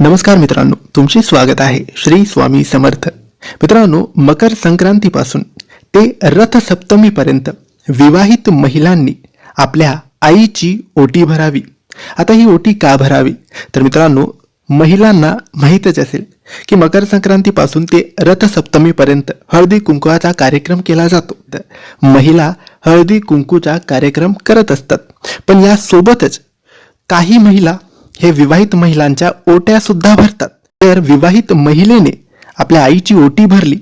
नमस्कार मित्रांनो तुमचे स्वागत आहे श्री स्वामी समर्थ. मित्रांनो मकर संक्रांतीपासून ते रथसप्तमीपर्यंत विवाहित महिलांनी आपल्या आईची ओटी भरावी. आता ही ओटी का भरावी? तर मित्रांनो महिलांना माहीतच असेल की मकर संक्रांतीपासून ते रथसप्तमीपर्यंत हळदी कुंकवाचा कार्यक्रम केला जातो. तर महिला हळदी कुंकूचा कार्यक्रम करत असतात. पण या सोबतच काही महिला हे विवाहित महिलांच्या ओट्या सुद्धा भरतात. तर विवाहित महिलेने आपल्या आईची ओटी भरली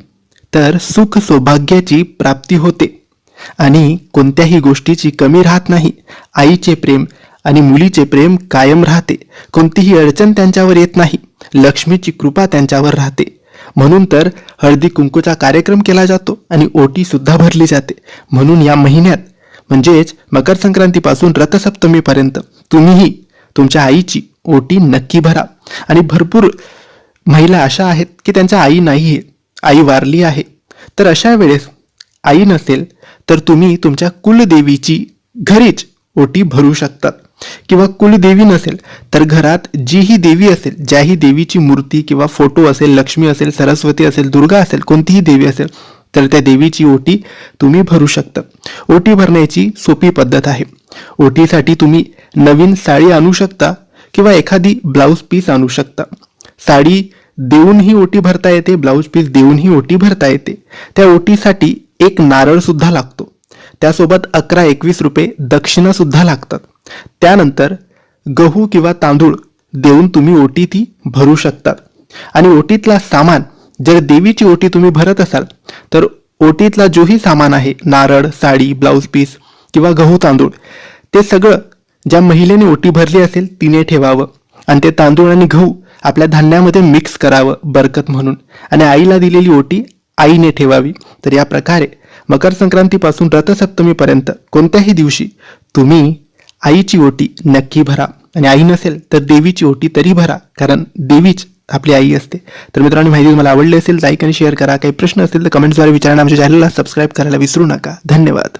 तर सुख सौभाग्याची प्राप्ती होते. आणि कोणत्याही गोष्टीची कमी राहत नाही. आईचे प्रेम आणि मुलीचे प्रेम कायम राहते. कोणतीही अडचण त्यांच्यावर येत नाही. लक्ष्मीची कृपा त्यांच्यावर राहते. म्हणून तर हळदी कुंकूचा कार्यक्रम केला जातो आणि ओटी सुद्धा भरली जाते. म्हणून या महिन्यात म्हणजेच मकर संक्रांतीपासून रथसप्तमीपर्यंत तुम्हीही तुमच्या आईची ओटी नक्की भरा. आणि भरपूर महिला अशा आहेत की त्यांच्या आई नाही आहे आई वारली आहे. तर अशा वेळेस आई नसेल तर तुम्ही तुमच्या कुलदेवीची घरीच ओटी भरू शकतात. किंवा कुलदेवी नसेल तर घरात जीही देवी असेल ज्याही देवीची मूर्ती किंवा फोटो असेल लक्ष्मी असेल सरस्वती असेल दुर्गा असेल कोणतीही देवी असेल तर त्या देवीची ओटी तुम्ही भरू शकता ओटी भरण्याची सोपी पद्धत आहे. ओटीसाठी तुम्ही नवीन साडी आणू शकता किंवा एखादी ब्लाऊज पीस आणू शकता. साडी देऊनही ओटी भरता येते ब्लाऊज पीस देऊनही ओटी भरता येते. त्या ओटीसाठी एक नारळ सुद्धा लागतो. त्यासोबत अकरा एकवीस रुपये दक्षिणा सुद्धा लागतात. त्यानंतर गहू किंवा तांदूळ देऊन तुम्ही ओटी ती भरू शकतात. आणि ओटीतला सामान जर देवीची ओटी तुम्ही भरत असाल तर ओटीतला जोही सामान आहे नारळ साडी ब्लाऊज पीस किंवा गहू तांदूळ. ते सगळं ज्या महिलेने ओटी भरली असेल तिने ठेवावं. आणि ते तांदूळ आणि गहू आपल्या धान्यामध्ये मिक्स करावं बरकत म्हणून. आणि आईला दिलेली ओटी आईने ठेवावी. तर या प्रकारे मकर संक्रांतीपासून रथसप्तमीपर्यंत कोणत्याही दिवशी तुम्ही आईची ओटी नक्की भरा. आणि आई नसेल तर देवीची ओटी तरी भरा. कारण देवीच आपली आई असते. तर मित्रांनो माहिती तुम्हाला आवडली असेल लाईक आणि शेअर करा. काही प्रश्न असतील तर कमेंट्सद्वारे विचारणा आमच्या चॅनलला सबस्क्राईब करायला विसरू नका. धन्यवाद.